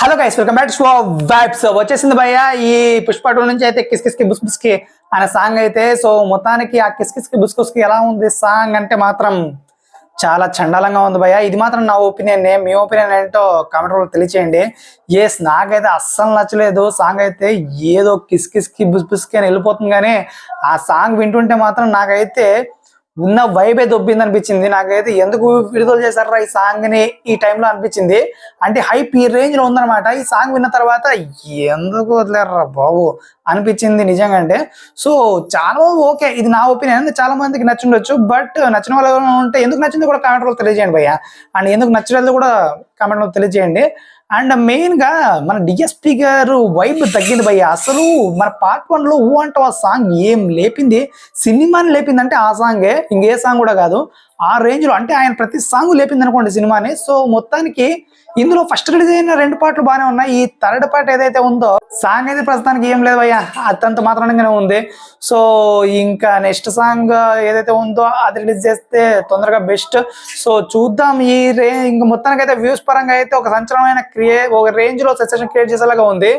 Hello guys welcome back to vibes వచ్చేసింది భయ్య ఈ పుష్ప టూ నుంచి అయితే కిస్ కిస్కి బుస్ బుస్కి అనే సాంగ్ అయితే. సో మొత్తానికి ఆ కిస్ కిస్కి బుస్ బుస్కి ఎలా ఉంది సాంగ్ అంటే మాత్రం చాలా చండాలంగా ఉంది భయ్య. ఇది మాత్రం నా ఒపీనియన్ మీ ఒపీనియన్ ఏంటో కామెంట్ రూపంలో తెలియచేయండి. ఎస్ నాకైతే అస్సలు నచ్చలేదు. సాంగ్ అయితే ఏదో కిస్ కిస్కి బుస్ బుస్కి అని వెళ్ళిపోతుంది కానీ ఆ సాంగ్ వింటుంటే మాత్రం నాకైతే ఉన్న వైబే దొబ్బింది అనిపించింది. నాకైతే ఎందుకు విడుదల చేశారా ఈ సాంగ్ని ఈ టైంలో అనిపించింది. అంటే హైప్ ఈ రేంజ్లో ఉందన్నమాట. ఈ సాంగ్ విన్న తర్వాత ఎందుకు వదిలేరా బాబు అనిపించింది నిజంగా అంటే. సో చాలా ఓకే ఇది నా ఒపీనియన్ చాలా మందికి నచ్చుండొచ్చు బట్ నచ్చిన వాళ్ళు ఉంటే ఎందుకు నచ్చింది కూడా కామెంట్లో తెలియజేయండి భయ్య. అండ్ ఎందుకు నచ్చలేదు కూడా కామెంట్లో తెలియజేయండి. అండ్ మెయిన్గా మన డిఎస్పి గారు వైబ్ తగ్గింది భయ్య. అసలు మన పార్ట్ వన్లో ఊ అంటూ ఆ సాంగ్ ఏం లేపింది? సినిమాని లేపింది అంటే ఆ సాంగే ఇంకే సాంగ్ కూడా కాదు. ఆ రేంజ్లో అంటే ఆయన ప్రతి సాంగ్ లేపింది అనుకోండి సినిమాని. సో మొత్తానికి ఇందులో ఫస్ట్ రిలీజ్ అయిన రెండు పాటలు బాగానే ఉన్నాయి. ఈ థర్డ్ పార్ట్ ఏదైతే ఉందో సాంగ్ అయితే ప్రస్తుతానికి ఏం లేదు అయ్యా. అత్యంత మాత్రంగానే ఉంది. సో ఇంకా నెక్స్ట్ సాంగ్ ఏదైతే ఉందో అది రిలీజ్ చేస్తే తొందరగా బెస్ట్. సో చూద్దాం ఈ రే ఇంకా మొత్తానికి అయితే వ్యూస్ పరంగా అయితే ఒక సంచలనమైన క్రియే ఒక రేంజ్లో సెన్సేషన్ క్రియేట్ చేసేలాగా ఉంది.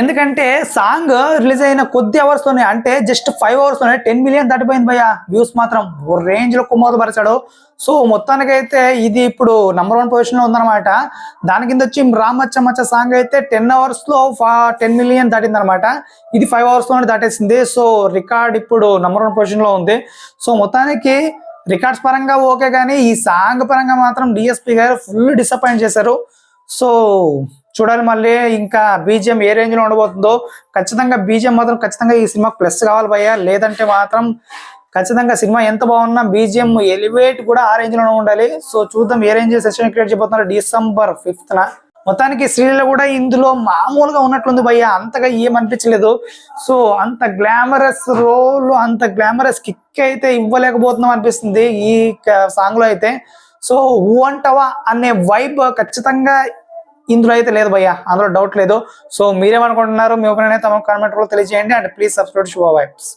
ఎందుకంటే సాంగ్ రిలీజ్ అయిన కొద్ది అవర్స్ తోనే అంటే జస్ట్ ఫైవ్ అవర్స్తోనే టెన్ మిలియన్ దాటిపోయింది భయ్య. వ్యూస్ మాత్రం ఓ రేంజ్లో సో మొత్తానికైతే ఇది ఇప్పుడు నంబర్ వన్ పొజిషన్లో ఉందన్నమాట. దాని కింద వచ్చి రామచ్చ మచ్చ సాంగ్ అయితే టెన్ అవర్స్లో టెన్ మిలియన్ దాటింది అనమాట ఇది ఫైవ్ అవర్స్లోనే దాటేసింది. సో రికార్డ్ ఇప్పుడు నంబర్ వన్ పొజిషన్లో ఉంది. సో మొత్తానికి రికార్డ్స్ పరంగా ఓకే కానీ ఈ సాంగ్ పరంగా మాత్రం డిఎస్పి గారు ఫుల్ డిసప్పాయింట్ చేశారు. సో చూడాలి మళ్ళీ ఇంకా బీజిఎం ఏ రేంజ్లో ఉండబోతుందో. ఖచ్చితంగా బీజిఎం మాత్రం ఖచ్చితంగా ఈ సినిమా ప్లస్ కావాలి భయ్య. లేదంటే మాత్రం ఖచ్చితంగా సినిమా ఎంత బాగున్నా బీజిఎం ఎలివేట్ కూడా ఆ రేంజ్లోనే ఉండాలి. సో చూద్దాం ఏ రేంజ్ సెషన్ క్రియేట్ చేయబోతున్నారు డిసెంబర్ ఫిఫ్త్ న మొత్తానికి శ్రీలీల కూడా ఇందులో మామూలుగా ఉన్నట్లుంది భయ్య. అంతగా ఏం అనిపించలేదు. సో అంత గ్లామరస్ రోల్ అంత గ్లామరస్ కిక్ అయితే ఇవ్వలేకపోతున్నాం అనిపిస్తుంది ఈ సాంగ్లో అయితే. సో ఊ అంటవా అనే వైబ్ ఖచ్చితంగా ఇందులో అయితే లేదు భయ్య. అందులో డౌట్ లేదు. సో మీరేమనుకుంటున్నారు? మీ ఒపీనియన్ అయితే తమ కామెంట్ కూడా తెలియజేయండి. And please subscribe Shubha vibes